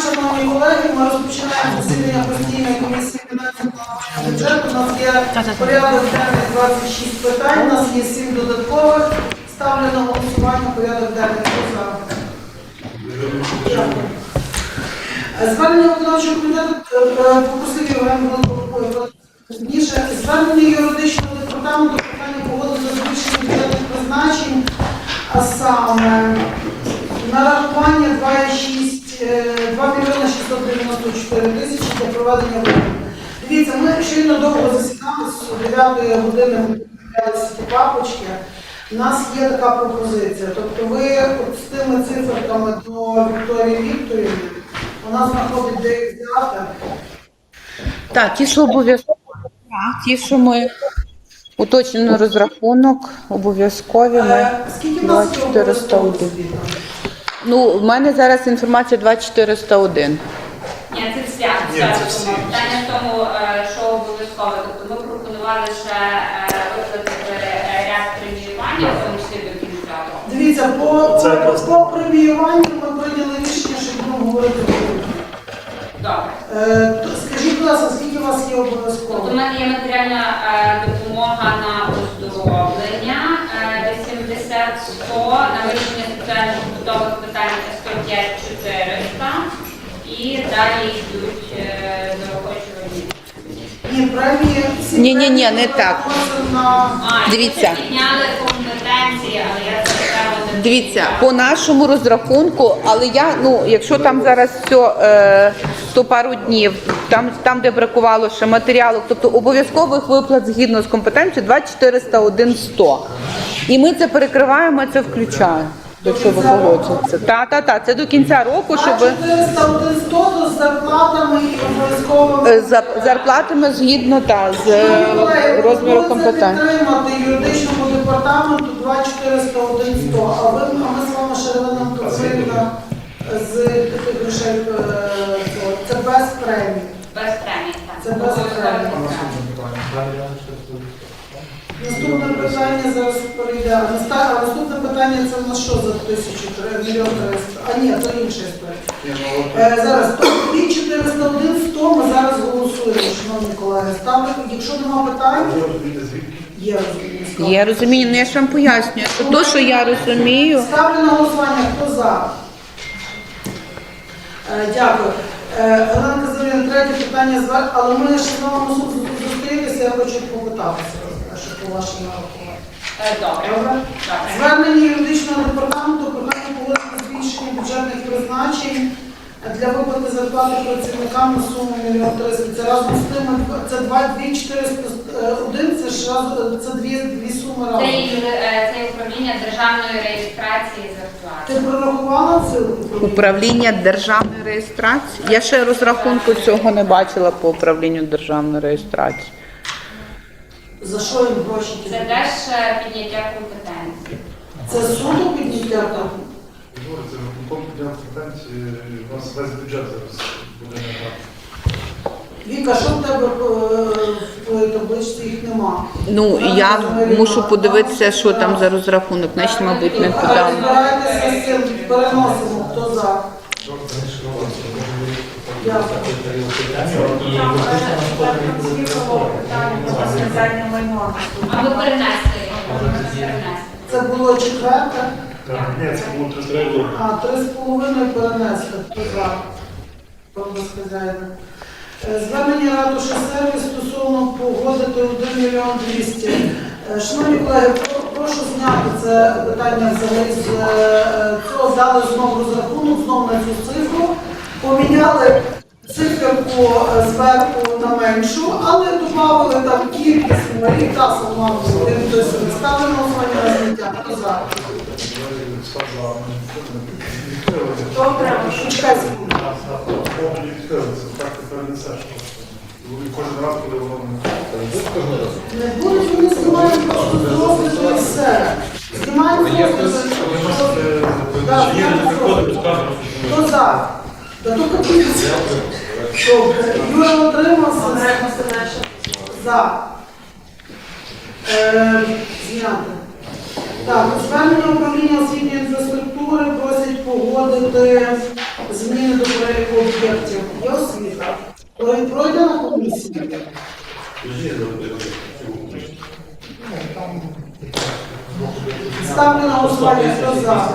шановні колеги. Ми розпочинаємо засідання постійної комісії фінансів бюджету. У нас є порядок денний 26 питань, у нас є 7 додаткових. Ставлю на голосування порядок денний. Хто за? Е, Звернення виконавчого комітету е, е, попросив Євген Володимирович, Ніше звернення юридичного департаменту питання погодити збільшення бюджетних призначень, а саме нарахування 2,6, е, 2 мільйони 694 тисячі для проведення виборів. Дивіться, ми щойно довго засідали з 9 години, підписалися папочки. У нас є така пропозиція. Тобто ви от з тими циферками до Вікторії Вікторівни, вона знаходить де їх взяти. Так, ті, що обов'язково, так, ті, що ми уточнено розрахунок, обов'язкові ми Е, Скільки в нас є 2401. обов'язкових звітів? Ну, в мене зараз інформація 2401. Ні, це вся вся питання в тому, е, що обов'язково. Тобто ми пропонували ще е, виплатити е, ряд преміювання, в тому числі до кінця року. Дивіться, по, Це по, по преміюванню ми прийняли рішення, що будемо говорити. Добре. Е, то Скажіть, будь ласка, скільки у вас є Тобто обов'язково? у мене є матеріальна е, допомога на оздоровлення 80-100, на вирішення соціально-побутових питань 105 400 і далі йдуть е, заохочувані. Ні, премії всі Ні-ні-ні, премії не так. на А, Дивіться. підняли компетенції, але я це Дивіться, по нашому розрахунку, але я, ну, якщо там зараз все, е, то пару днів, там, там, де бракувало ще матеріалу, тобто обов'язкових виплат згідно з компетенцією 2401 100. І ми це перекриваємо, це включаємо, якщо ви погоджуєтеся. Та, та, та, це до кінця року, щоб 401 100 з зарплатами і обов'язковими. е, за зарплатами згідно та з е, розміру компетенції. підтримати юридичному департаменту 2401 100, а ви, а ми з вами ще нам Петрівна з таких грошей, е, цього. це без премії. без премії. так. Це без премії. Наступне питання зараз перейде. Наста- а Наступне питання це в нас що за тисячу три- мільйон триста? А ні, це інша історія. Е, Зараз то 401 100 ми зараз голосуємо, шановні колеги. Ставлю, якщо нема питань, є розуміння. Є розуміння, ну я ж вам пояснюю, що то, що я розумію. Ставлю на голосування, хто за? Е, Дякую. Е, Галина Казарина, третє питання звер, але ми ще з вами мусимо зустрітися, я хочу попитатися, що по вашому нарахуванню. Е, Добре. Звернення юридичного департаменту про погодити збільшення бюджетних призначень для виплати зарплати працівникам на суму мільйон триста. Це разом з тим, це два дві чотириста один, це ж разом, це дві, дві суми Це разом. є, е, це управління державної реєстрації зарплати. Ти прорахувала це? Управління державної реєстрації. Я ще розрахунку цього не бачила по управлінню державної реєстрації. За що їм гроші? Це теж е, підняття компетенції. Це суду підняття там? Це виконком компетенції, у нас весь бюджет зараз буде не так. Віка, що в тебе е, в табличці їх нема? Ну я мушу подивитися, що там за розрахунок. Значить, мабуть, не подам. Збирайтеся з цим, переносимо, хто за. Це було четверте, Це було а три з половиною перенесли. Правда хазяїна. Е, Звернення ратуші сервіс стосовно погодити 1 мільйон 200. Е, Шановні колеги, прошу зняти це питання взагалі з е, цього, дали знову розрахунок, знову на цю цифру. Поміняли циферку е, зверху на меншу, але додали там кількість і та сама один до семи. Ставимо на на зняття. Хто за? Добре, почекай секунду. Так перенесеш. Кожен раз, коли воно не Не будуть вони знімають просто з розгляду і все. Знімають розгляду. Хто за? Да то капець. Добре. Юра отримався. За. Е, Зняти. Так, звернення управління освітньої інфраструктури про погодити зміни до переліку об'єктів. Є освіта. Прой- Пройде на комісії. Ставлю на голосування, хто за.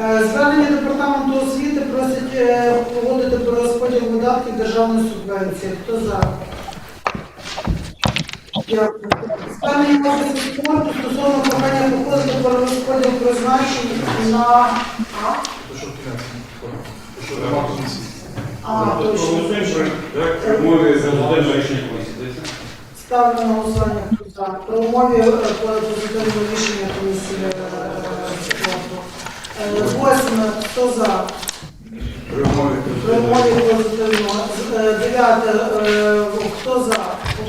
Е, Звернення департаменту освіти просять е, погодити про розподіл видатків державної субвенції. Хто за? Дякую. Звернення офісу спорту стосовно прохання погодити про розподіл призначень на а? А, точно. Мови за рішення комісії. Ставлю на голосування хто за. Про умові е, позитивного рішення комісії е, спорту. Восьме, хто за? При умові позитивного. Е, Дев'яте, е, хто за?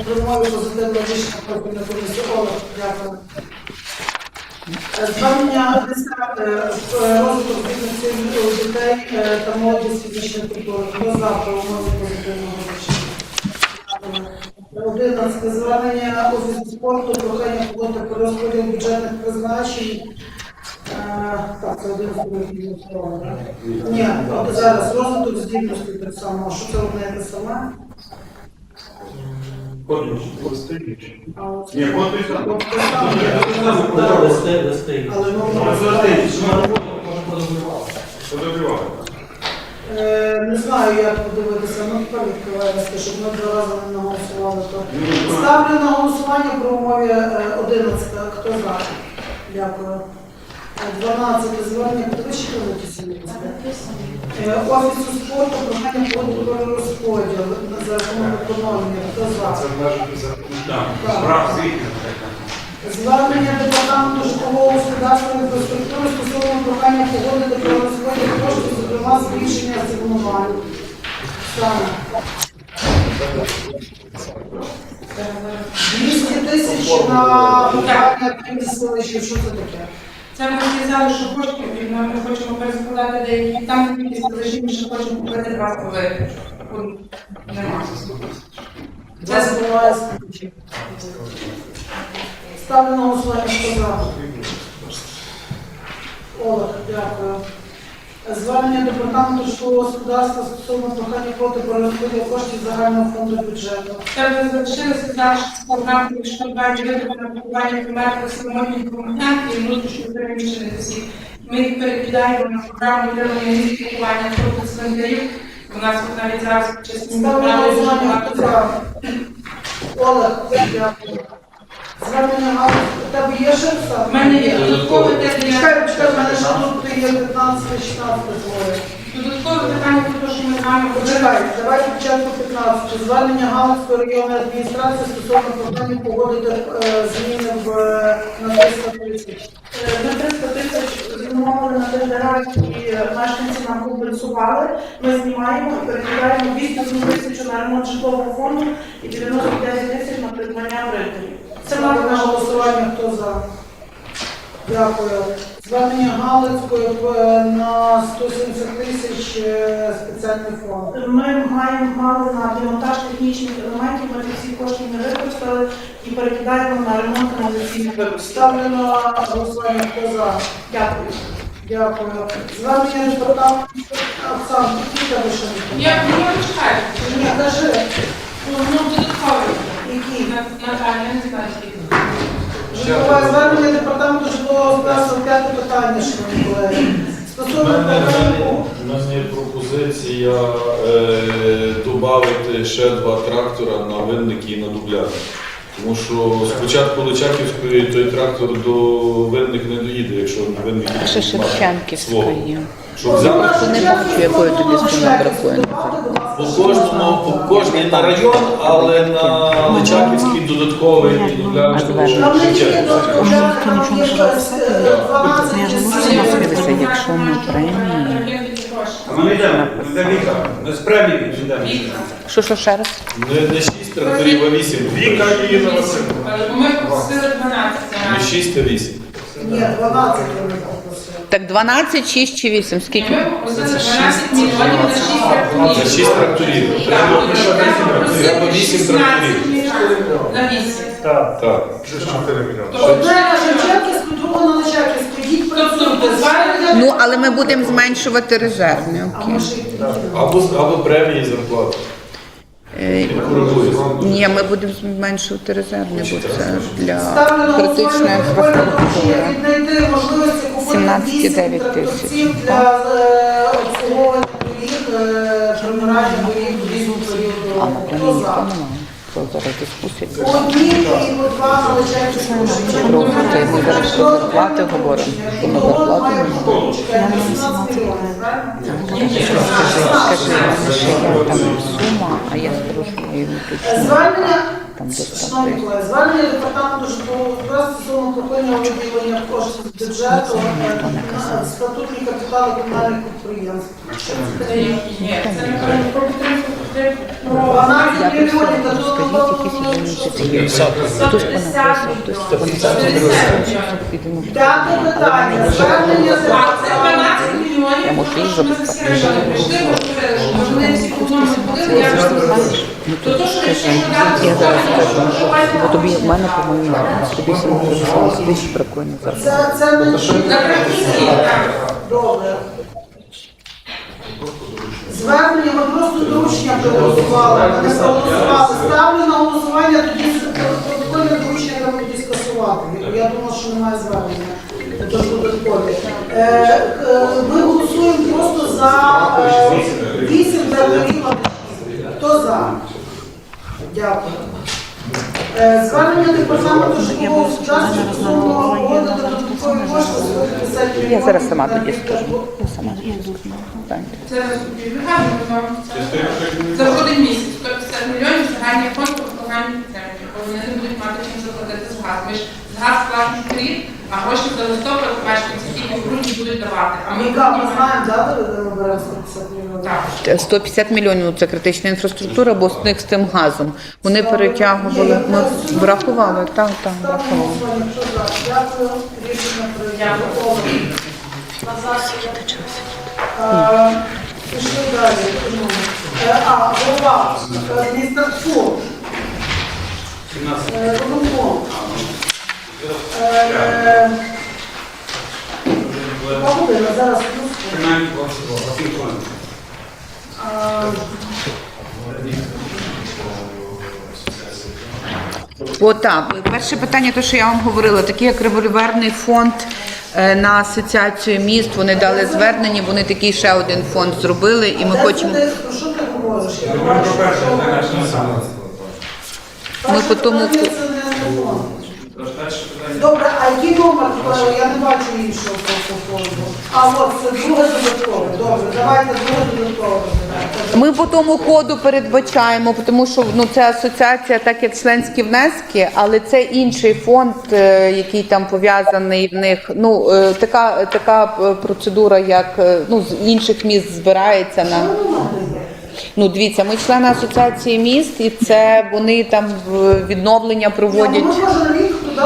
При умові позитивного рішення профільної комісії. Олег, дякую. Е, Звернення розвиток бідності дітей та молоді з фізичної культури. Хто за при позитивного рішення? Одинадцяте звернення офісу спорту, прохання погодити про розподіл бюджетних призначень. Так, це один з так? Ні, от зараз розвиток здібності так само. Що це одне те саме? Ні. От Листи. Але ну, Подобрювали. Е, Не знаю, як подивитися, ну тепер відкриваю щоб ми два рази не наголосували. То. Ставлю на голосування про умові е, 11. Хто за? Дякую. Е, 12. Звернення листи? Е, Офісу спорту прохання про розподіл за рахунок економії. Хто за? Звернення департаменту житлового господарства інфраструктури стосовно прохання погодити про розподіл коштів, зокрема збільшення асигнувань. Саме. 200 тисяч на прохання селищів. Що це таке? Це ми сказали, що кошти ми хочемо перескладати деякі там кількість лежить, що хочемо купити два столи. Нема. Це скручі. Ставлю на голосування, програму. Олег, дякую. Звернення департаменту житлового господарства стосовно прохання проти про розподіл коштів загального фонду бюджету. Це залишилися зараз програми, дбають витрати на пакування померти самотніх громадян і внутрішньо переміщених осіб. Ми їх перекидаємо на програму отримання місць пакування проти цвинтарів. У нас от навіть зараз Ставлю голосування, за. Олег, дякую. Звернення Галузь, у тебе є ще все? У мене є додаткове де Чекай, чекай, в мене ще тут є 15-16 двоє. Додаткове питання про те, що ми з вами Почекай, давай спочатку 15. Звернення Галицької районної адміністрації стосовно прохання погодити е, зміни в, е, на 300 тисяч. На 300 тисяч зумовили на тендерах і мешканці нам компенсували. Ми знімаємо і перекидаємо 201 тисячу на ремонт житлового фонду і 99 тисяч на придбання принтерів. Це має на голосування, хто за. Дякую. Звернення Галицької е, на 170 тисяч е, спеціальний фонд. Ми маємо мали на демонтаж технічних елементів, ми всі кошти не використали і перекидаємо на ремонт каналізаційних. Ставлю на голосування, хто за. Дякую. Дякую. Звернення департаменту Оксан, які тебе ще не Я я чекаю. Ні, кажи, Ну, ну. Які? Наталя, не знаю, скільки. Житлове звернення департаменту житлового господарства, п'яте питання, шановні колеги. Стосовно У мене, програми у мене є пропозиція е, додати ще два трактора на винники і на дубляни. Тому що спочатку Личаківської той трактор до винних не доїде, якщо винники не Ще мають свого. є. Щоб взяти То не бачу, якої тоді суми бракує. По кожному, по кожній на район, але на Личаківський додатковий дубляни, що вже там є щось, 12 Я ж не можу тисяч. дивитися, якщо ми премії. Ми не йдемо, ми йдемо віка. Ми з премії йдемо. Що, що ще раз? Не, не 6 тракторів, а 8. Віка і Інна Ми попросили 12 Не зараз. 6, а 8. Ні, 12 вони попросили. Так 12, 6 чи 8? Скільки? ми попросили 12 мільйонів на 6 За 6 тракторів. Треба, треба 8 тракторів. На 8. Так. Це ж 4 мільйони. Одне на Шевченківську, друге на Личаківську. ідіть Тобто, працюйте. Ну, але ми будемо зменшувати резервні. А Окей. Або, або премії зарплати. Е, Ні, ми будемо зменшувати резервні, бо це для Ставлю на голосування доручення інфраструктури. віднайти можливості купити 17,9 тисяч. для е, обслуговування доріг, е, примирання доріг в періоду. Хто за? Це зараз дискусія. Одні і по два на личаківську це ми зараз про зарплати говоримо. Що зарплати має немає. бути, чекайте, 18 мільйонів, правильно? Скажи, в мене ще там сума, а я скажу, я точно. Там до 100 шановні колеги, звернення департаменту житлового господарства стосовно припинення виділення коштів з бюджету на статутні капітали комунальних підприємств. Це які. Це не про підтримку, це про 12 мільйонів, та хтось це П'яте питання. Звернення департаменту. 12 мільйонів, Я можу їх що ми записати. розповідаю. То то, Я зараз скажу, бо тобі в мене, по-моєму, тобі всім написали, тисяч бракує на зарплату. Це, це не. Добре. Звернення ми просто доручення проголосували, ми не проголосували. Ставлю на голосування, тоді протокольне доручення треба тоді скасувати. Я думала, що немає звернення. Додаткові. Е, Ми голосуємо просто за е, 8 для доріг. Хто за? Дякую. Е, Звернення департаменту житлового господарства стосовно угоди до додаткової кошти 150 мільйонів. Я зараз сама тоді скажу. Я сама тоді скажу. Це вигадуємо вам. За один місяць 150 мільйонів загальний фонд по програмі підтримки. Бо вони не будуть мати чим заплатити за газ. Ми ж за газ платимо вперед, а гроші за листопад мешканці тільки в грудні будуть давати. А ми Яка ми знаємо, да, де ми беремо 150 мільйонів? Так. 150 мільйонів це критична інфраструктура, бо з них з тим газом. Вони перетягували, ми врахували, так, так, Ставимо врахували. голосування. Хто за? Дякую. Рішення прийнято. Назад. Е, Пішли далі. Е, А, голова. Е, Містер Фу. Е, Виконком. Е, Яка? Зараз плюс. Е, О, так. Перше питання, то що я вам говорила, такий як револьверний фонд е, на асоціацію міст. Вони дали звернення, вони такий ще один фонд зробили, і ми де хочемо. це ти? Що ти говориш? Я бачу, що- Ми по тому- питання це не телефон. Добре, а який номер? Я не бачу іншого фонду. А от це друге додаткове. Добре, давайте друге додаткове. Ми по тому коду передбачаємо, тому що ну це асоціація, так як членські внески, але це інший фонд, е, який там пов'язаний в них. Ну е, така така процедура, як е, ну з інших міст збирається на. Ну, дивіться, ми члени асоціації міст, і це вони там відновлення проводять. Ми кожен рік туди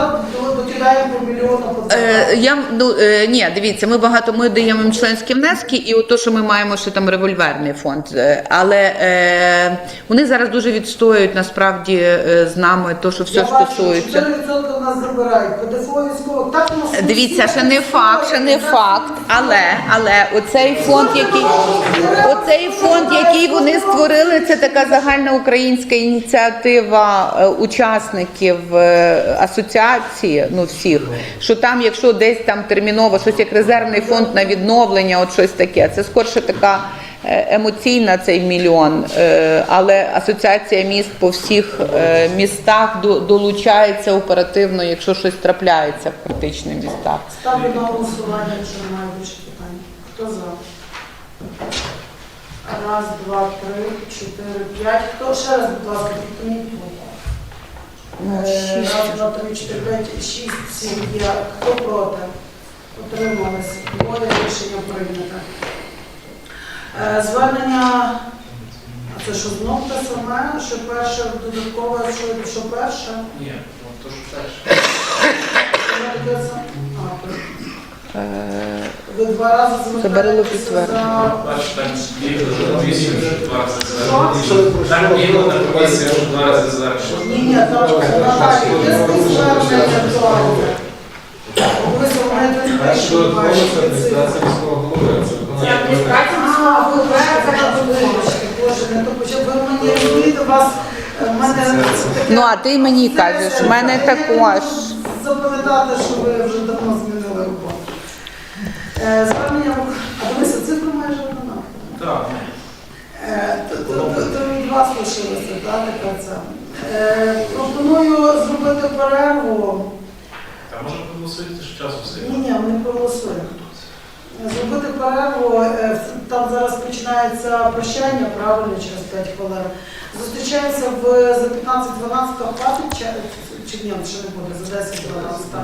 докидаємо по мільйону по Е, я ну е, ні, дивіться, ми багато ми даємо їм членські внески, і от то, що ми маємо ще там револьверний фонд. Е, Але е, вони зараз дуже відстоюють насправді е, з нами то, що все Я бачу, стосується. 4% нас забирають. Військово. Так нас Дивіться, всі ще не факт, ще не факт. Але але оцей фонд, який оцей фонд, який вони створили, це така загальна українська ініціатива е, учасників е, асоціації, ну всіх, що там, якщо десь там терміново щось як резервний фонд на відновлення, от щось таке, це скорше така. е, Емоційна цей мільйон, е, але асоціація міст по всіх е, містах долучається оперативно, якщо щось трапляється в критичних містах. Ставлю на голосування, якщо немає більше питань. Хто за? Раз, два, три, чотири, п'ять. Хто ще раз, будь ласка, підтриміть руку. Е, Раз, два, три, чотири, п'ять, шість, сім. Я. Хто проти? Утрималися. Двоє рішення прийнято. Е, Звернення. А це що знов те саме, що перше додаткове, що, що перше? Ні, то що перше. Що? зараз. Там бігли на комісію, що два рази зараз. Ні, ні, там є не Перший бачимо. додатковий це адміністрація міського голови, це виконання А, ви Боже, не то почав. Ви мені розумієте, у вас е, в мене таке- Ну а ти мені кажеш, в мене також. Запам'ятати, що ви вже давно змінили роботу. Е, Звернення, а дивися, цифра майже одна. Так. Е, від вас лишилося, так, така це. Е, Пропоную зробити перерву. Та може проголосуйте, що часу все. Ні, ні, ми проголосуємо. Зробити перерву, там зараз починається прощання, правильно, через 5 хвилин. Зустрічаємося в за 15-12 хватить чи, чи ні, ще не буде, за 10-12.